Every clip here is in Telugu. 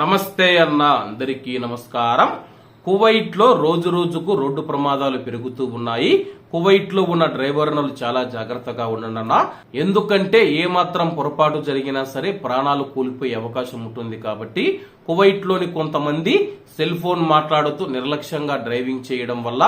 నమస్తే అన్న అందరికీ నమస్కారం. కువైట్లో రోజు రోజుకు రోడ్డు ప్రమాదాలు పెరుగుతూ ఉన్నాయి. కువైట్లో ఉన్న డ్రైవర్లు చాలా జాగ్రత్తగా ఉండండి అన్న. ఎందుకంటే ఏ మాత్రం పొరపాటు జరిగినా సరే ప్రాణాలు కూలిపోయే అవకాశం ఉంటుంది కాబట్టి కువైట్లోని కొంతమంది సెల్ ఫోన్ మాట్లాడుతూ నిర్లక్ష్యంగా డ్రైవింగ్ చేయడం వల్ల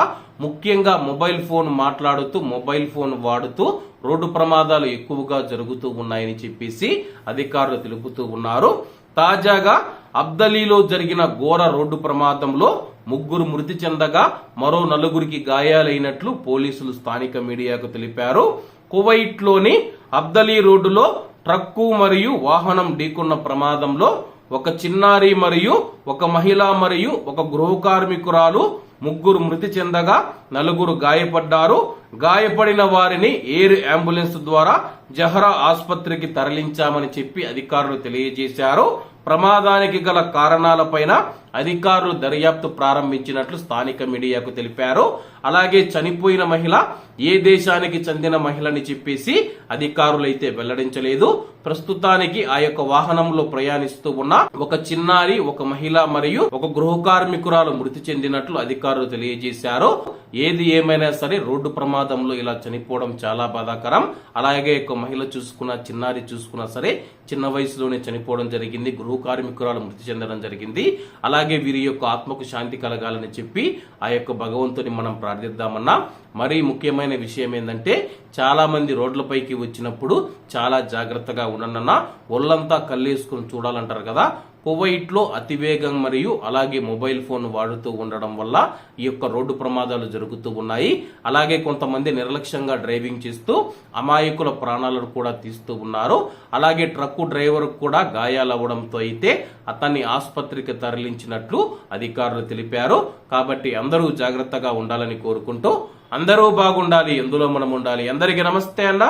ముఖ్యంగా మొబైల్ ఫోన్ మాట్లాడుతూ మొబైల్ ఫోన్ వాడుతూ రోడ్డు ప్రమాదాలు ఎక్కువగా జరుగుతూ ఉన్నాయని చెప్పేసి అధికారులు తెలుపుతూ ఉన్నారు. తాజాగా అబ్దలీలో జరిగిన ఘోర రోడ్డు ప్రమాదంలో ముగ్గురు మృతి చెందగా మరో నలుగురికి గాయాలైనట్లు పోలీసులు స్థానిక మీడియాకు తెలిపారు. కువైట్లోని అబ్దలీ రోడ్డులో ట్రక్కు మరియు వాహనం ఢీకున్న ప్రమాదంలో ఒక చిన్నారి మరియు ఒక మహిళ మరియు ఒక గృహ కార్మికురాలు ముగ్గురు మృతి చెందగా నలుగురు గాయపడ్డారు. గాయపడిన వారిని ఎయిర్ అంబులెన్స్ ద్వారా జహరా ఆసుపత్రికి తరలించామని చెప్పి అధికారులు తెలియజేశారు. ప్రమాదానికి గల కారణాలపైన అధికారులు దర్యాప్తు ప్రారంభించినట్లు స్థానిక మీడియాకు తెలిపారు. అలాగే చనిపోయిన మహిళ ఏ దేశానికి చెందిన మహిళని చెప్పేసి అధికారులైతే వెల్లడించలేదు. ప్రస్తుతానికి ఆ యొక్క వాహనంలో ప్రయాణిస్తూ ఉన్న ఒక చిన్నారి ఒక మహిళ మరియు ఒక గృహ కార్మికురాలు మృతి చెందినట్లు అధికారులు తెలియజేశారు. ఏది ఏమైనా సరే రోడ్డు ప్రమాదం ప్రమాదంలో ఇలా చనిపోవడం చాలా బాధాకరం. అలాగే ఒక మహిళ చూసుకున్న చిన్నారి చూసుకున్నా సరే చిన్న వయసులోనే చనిపోవడం జరిగింది. గృహ కార్మికురాలు మృతి చెందడం జరిగింది. అలాగే వీరి యొక్క ఆత్మకు శాంతి కలగాలని చెప్పి ఆ యొక్క భగవంతుని మనం ప్రార్థిద్దామన్నా. మరీ ముఖ్యమైన విషయం ఏంటంటే చాలా మంది రోడ్లపైకి వచ్చినప్పుడు చాలా జాగ్రత్తగా ఉండనన్నా ఒళ్ళంతా కళ్ళేసుకుని చూడాలంటారు కదా. కువైట్లో అతివేగం మరియు అలాగే మొబైల్ ఫోన్ వాడుతూ ఉండడం వల్ల ఈ యొక్క రోడ్డు ప్రమాదాలు జరుగుతూ ఉన్నాయి. అలాగే కొంతమంది నిర్లక్ష్యంగా డ్రైవింగ్ చేస్తూ అమాయకుల ప్రాణాలను కూడా తీస్తూ ఉన్నారు. అలాగే ట్రక్కు డ్రైవర్ కూడా గాయాలవ్వడంతో అయితే అతన్ని ఆసుపత్రికి తరలించినట్లు అధికారులు తెలిపారు. కాబట్టి అందరూ జాగ్రత్తగా ఉండాలని కోరుకుంటూ అందరూ బాగుండాలి ఎందులో మనం ఉండాలి. అందరికీ నమస్తే అన్న.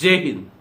జై హింద్.